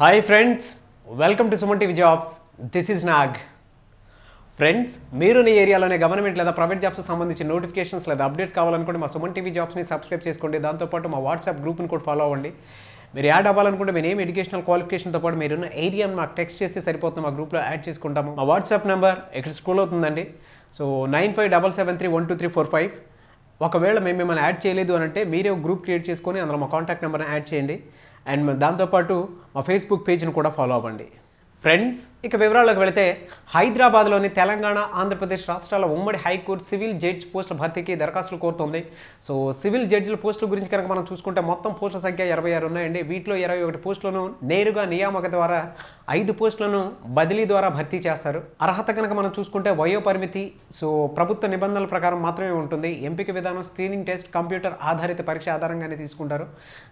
Hi friends welcome to Suman TV jobs this is Nag friends మీరు నీ ఏరియాలోనే government లేదా ప్రైవేట్ జాబ్స్ సంబంధించిన నోటిఫికేషన్స్ లేదా అప్డేట్స్ కావాలనుకుంటే మా సుమన్ టీవీ జాబ్స్ని సబ్స్క్రైబ్ చేసుకోండి. దాంతోపాటు మా వాట్సాప్ గ్రూప్ని కూడా ఫాలో అవ్వండి. మీరు యాడ్ అవ్వాలనుకుంటే మేము ఏం ఎడ్యుకేషనల్ క్వాలిఫికేషన్తో పాటు మీరున్న ఏరియాని మాకు టెక్స్ట్ చేస్తే సరిపోతుంది. మా గ్రూప్లో యాడ్ చేసుకుంటాము. మా వాట్సాప్ నెంబర్ ఇక్కడ స్కూల్ అవుతుందండి? So nine five double seven three one two three four five ఒకవేళ మేము మిమ్మల్ని యాడ్ చేయలేదు అని అంటే మీరే ఒక గ్రూప్ క్రియేట్ చేసుకొని అందులో మా కాంటాక్ట్ నెంబర్ని యాడ్ చేయండి. అండ్ దాంతోపాటు మా ఫేస్బుక్ పేజ్ని కూడా ఫాలో అవ్వండి. ఫ్రెండ్స్ ఇక వివరాల్లోకి వెళితే హైదరాబాద్లోని తెలంగాణ ఆంధ్రప్రదేశ్ రాష్ట్రాల ఉమ్మడి హైకోర్టు సివిల్ జడ్జ్ పోస్టుల భర్తీకి దరఖాస్తులు కోరుతుంది. సో సివిల్ జడ్జిల పోస్టుల గురించి కనుక మనం చూసుకుంటే మొత్తం పోస్టుల సంఖ్య ఇరవై ఆరు ఉన్నాయండి. వీటిలో ఇరవై ఒకటి పోస్టులను నేరుగా నియామక ద్వారా ఐదు పోస్టులను బదిలీ ద్వారా భర్తీ చేస్తారు. అర్హత కనుక మనం చూసుకుంటే వయోపరిమితి సో ప్రభుత్వ నిబంధనల ప్రకారం మాత్రమే ఉంటుంది. ఎంపిక విధానం స్క్రీనింగ్ టెస్ట్ కంప్యూటర్ ఆధారిత పరీక్ష ఆధారంగానే తీసుకుంటారు.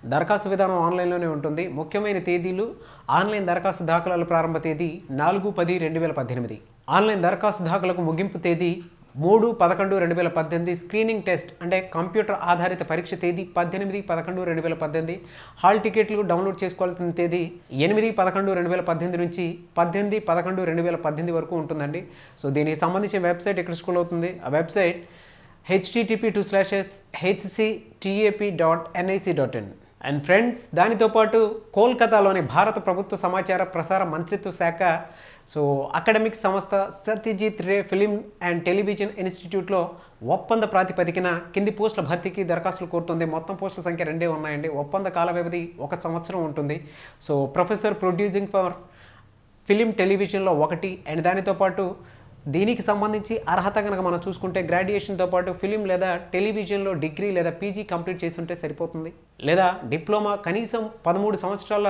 దరఖాస్తు విధానం ఆన్లైన్లోనే ఉంటుంది. ముఖ్యమైన తేదీలు ఆన్లైన్ దరఖాస్తు దాఖలాల ప్రారంభ తేదీ నాలుగు పది రెండు వేల పద్దెనిమిది. ఆన్లైన్ దరఖాస్తు దాఖలకు ముగింపు తేదీ మూడు పదకొండు రెండు వేల పద్దెనిమిది స్క్రీనింగ్ టెస్ట్ అంటే కంప్యూటర్ ఆధారిత పరీక్ష తేదీ పద్దెనిమిది పదకొండు రెండు వేల పద్దెనిమిది. హాల్ టికెట్లు డౌన్లోడ్ చేసుకోవాల్సిన తేదీ ఎనిమిది పదకొండు రెండు వేల పద్దెనిమిది నుంచి పద్దెనిమిది పదకొండు రెండు వేల పద్దెనిమిది వరకు ఉంటుందండి. సో దీనికి సంబంధించిన వెబ్సైట్ ఇక్కడ స్కూల్ అవుతుంది? ఆ website HTTP two slashes HCTAP dot NIC dot in and friends దానితో పాటు కోల్కతాలోని భారత ప్రభుత్వ సమాచార ప్రసార మంత్రిత్వ శాఖ సో అకాడమిక్ సంస్థ Satyajit Ray film and television ఇన్స్టిట్యూట్లో ఒప్పంద ప్రాతిపదికన కింది పోస్టుల భర్తీకి దరఖాస్తులు కోరుతుంది. మొత్తం పోస్టుల సంఖ్య రెండే ఉన్నాయండి. ఒప్పంద కాల వ్యవధి ఒక సంవత్సరం ఉంటుంది. So professor producing for film టెలివిజన్లో ఒకటి అండ్ దానితో పాటు దీనికి సంబంధించి అర్హత కనుక మనం చూసుకుంటే గ్రాడ్యుయేషన్తో పాటు ఫిలిం లేదా టెలివిజన్లో డిగ్రీ లేదా పీజీ కంప్లీట్ చేసి ఉంటే సరిపోతుంది. లేదా డిప్లొమా కనీసం పదమూడు సంవత్సరాల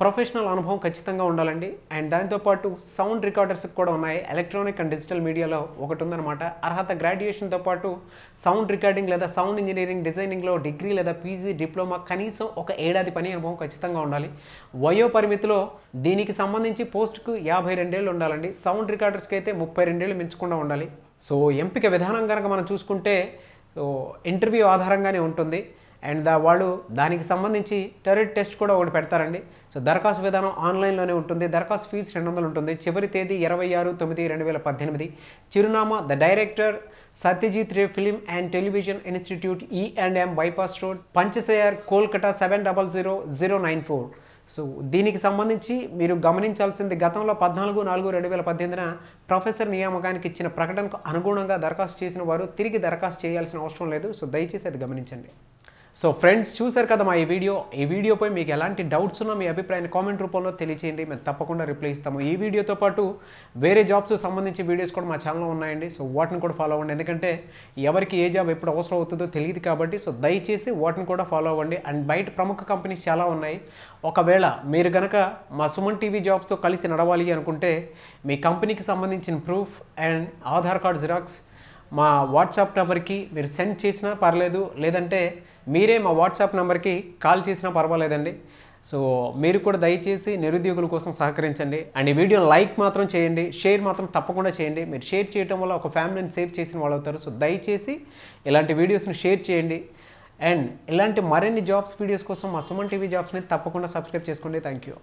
ప్రొఫెషనల్ అనుభవం ఖచ్చితంగా ఉండాలండి. అండ్ దాంతోపాటు సౌండ్ రికార్డర్స్ కూడా ఉన్నాయి. ఎలక్ట్రానిక్ అండ్ డిజిటల్ మీడియాలో ఒకటి ఉందన్నమాట అర్హత గ్రాడ్యుయేషన్తో పాటు సౌండ్ రికార్డింగ్ లేదా సౌండ్ ఇంజనీరింగ్ డిజైనింగ్లో డిగ్రీ లేదా పీజీ డిప్లొమా కనీసం ఒక ఏడాది పని అనుభవం ఖచ్చితంగా ఉండాలి. వయో పరిమితిలో దీనికి సంబంధించి పోస్టుకు యాభై రెండేళ్ళు ఉండాలండి. సౌండ్ రికార్డర్స్కి అయితే ముప్పై రెండేళ్ళు మించకుండా ఉండాలి. సో ఎంపిక విధానం కనుక మనం చూసుకుంటే ఇంటర్వ్యూ ఆధారంగానే ఉంటుంది. అండ్ దా వాళ్ళు దానికి సంబంధించి టెరిట్ టెస్ట్ కూడా ఒకటి పెడతారండి. సో దరఖాస్తు విధానం ఆన్లైన్లోనే ఉంటుంది. దరఖాస్తు ఫీజు రెండు వందలు ఉంటుంది. చివరి తేదీ ఇరవై ఆరు తొమ్మిది రెండు వేల పద్దెనిమిది. చిరునామా the director Satyajit Ray film and television institute E and M bypass road Panchasayar Kolkata seven double zero zero nine four. So దీనికి సంబంధించి మీరు గమనించాల్సింది గతంలో పద్నాలుగు నాలుగు రెండు వేల పద్దెనిమిదిన ప్రొఫెసర్ నియామకానికి ఇచ్చిన ప్రకటనకు అనుగుణంగా దరఖాస్తు చేసిన వారు తిరిగి దరఖాస్తు చేయాల్సిన అవసరం లేదు. సో దయచేసి అది గమనించండి. సో ఫ్రెండ్స్ చూశారు కదా మా ఈ వీడియో. ఈ వీడియోపై మీకు ఎలాంటి డౌట్స్ ఉన్నా మీ అభిప్రాయాన్ని కామెంట్ రూపంలో తెలియచేయండి. మేము తప్పకుండా రిప్లై ఇస్తాము. ఈ వీడియోతో పాటు వేరే జాబ్స్ సంబంధించి వీడియోస్ కూడా మా ఛానల్లో ఉన్నాయండి. సో వాటిని కూడా ఫాలో అవ్వండి. ఎందుకంటే ఎవరికి ఏ జాబ్ ఎప్పుడు అవసరం అవుతుందో తెలియదు కాబట్టి సో దయచేసి వాటిని కూడా ఫాలో అవ్వండి. అండ్ బయట ప్రముఖ కంపెనీస్ చాలా ఉన్నాయి. ఒకవేళ మీరు కనుక మా సుమన్ టీవీ జాబ్స్తో కలిసి నడవాలి అనుకుంటే మీ కంపెనీకి సంబంధించిన proof and Aadhaar card xerox మా వాట్సాప్ నెంబర్కి మీరు సెండ్ చేసినా పర్లేదు. లేదంటే మీరే మా వాట్సాప్ నెంబర్కి కాల్ చేసినా పర్వాలేదండి. సో మీరు కూడా దయచేసి నిరుద్యోగుల కోసం సహకరించండి. అండ్ ఈ వీడియో లైక్ మాత్రం చేయండి. షేర్ మాత్రం తప్పకుండా చేయండి. మీరు షేర్ చేయడం వల్ల ఒక ఫ్యామిలీని సేవ్ చేసిన వాళ్ళు అవుతారు. సో దయచేసి ఇలాంటి వీడియోస్ని షేర్ చేయండి. అండ్ ఇలాంటి మరిన్ని జాబ్స్ వీడియోస్ కోసం మా సుమన్ టీవీ జాబ్స్ని తప్పకుండా సబ్స్క్రైబ్ చేసుకోండి. Thank you.